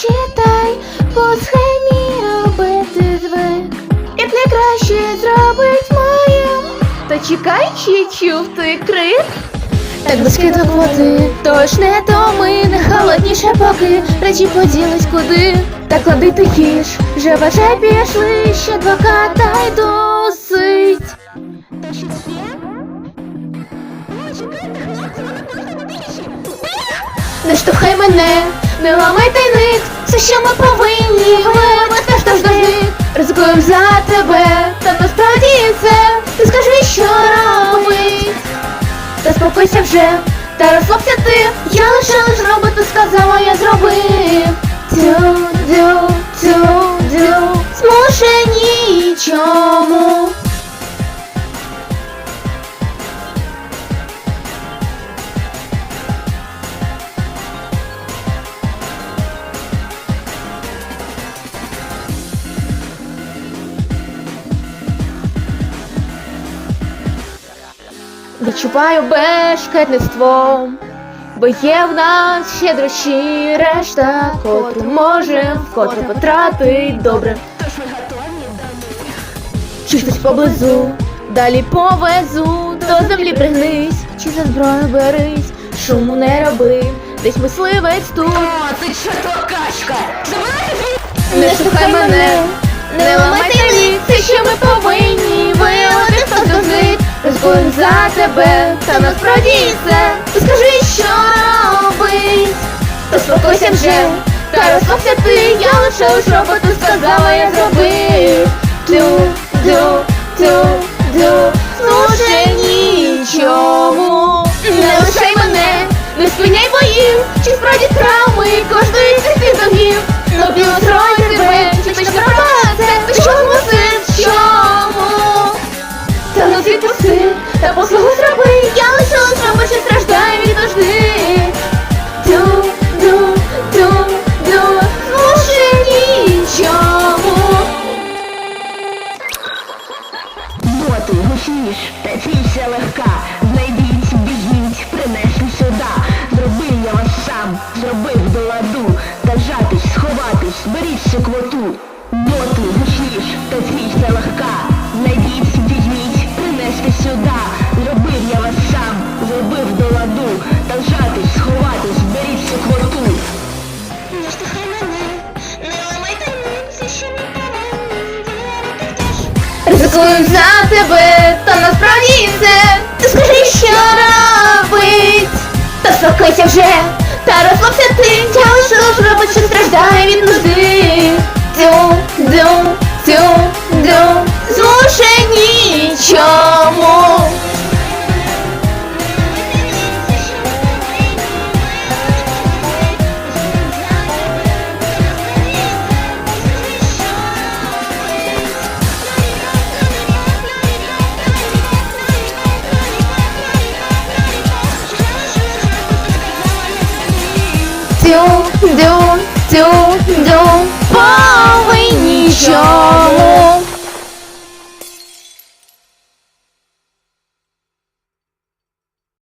читай, по схемі робити звик. Як найкраще зробить моїм. Та чекай, чи чув ти крик? Так без кидок води, тож не томи, не холодніше поки речі поділись куди. Та клади тихіш, вже вважай пішли, ще два ката й досить. Не штовхай мене, не ламайте тайник, все, що ми повинні, виявити теж тож Ризикуємо. За тебе, та насправді це, ти скажи, що робить. Та спокойся вже, та розслабся ти, я лише лиш робити сказала, я зробив. Тю, Відчуваю безшкетництво, бо є в нас щедрощі решта, котру може вкотре потратить добре. Тож ви готові до Чи хтось поблизу, далі повезу, до землі пригнись, чи за зброю берись, шуму не роби, десь мисливець тут. О, ти чорто качка! Не штовхай мене, не ламайте мені, це що ми до них. За тебе, та насправді це. Скажи, що робить. Та вже, та розслабся ти, я лише у роботу сказала, я зробив. Тю, тю, тю, Гучніш, та цілься легка. Знайдіть, біжіть, принесли сюди. Зробив я вас сам, зробив до ладу. Та жатись, сховатись, беріть всю квоту. Ризикую за тебе, та don't, don't, do do